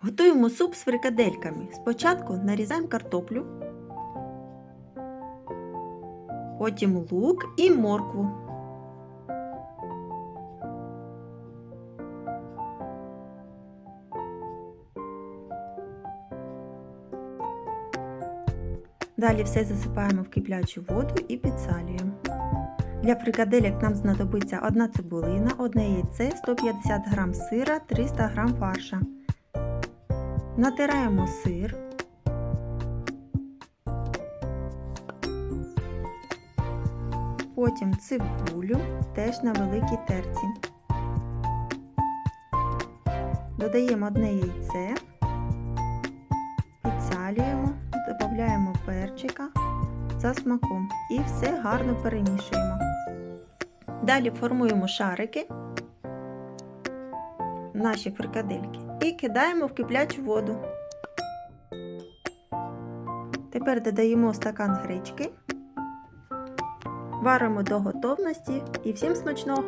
Готуємо суп з фрикадельками. Спочатку нарізаємо картоплю, потім лук і моркву. Далі все засипаємо в киплячу воду і підсалюємо. Для фрикаделек нам знадобиться одна цибулина, одне яйце, 150 г сира, 300 г фарша. Натираємо сир. Потім цибулю теж на великій терці. Додаємо одне яйце, підсалюємо, додаємо перчика за смаком і все гарно перемішуємо. Далі формуємо шарики, наші фрикадельки, і кидаємо в киплячу воду. Тепер додаємо стакан гречки, варимо до готовності і всім смачного!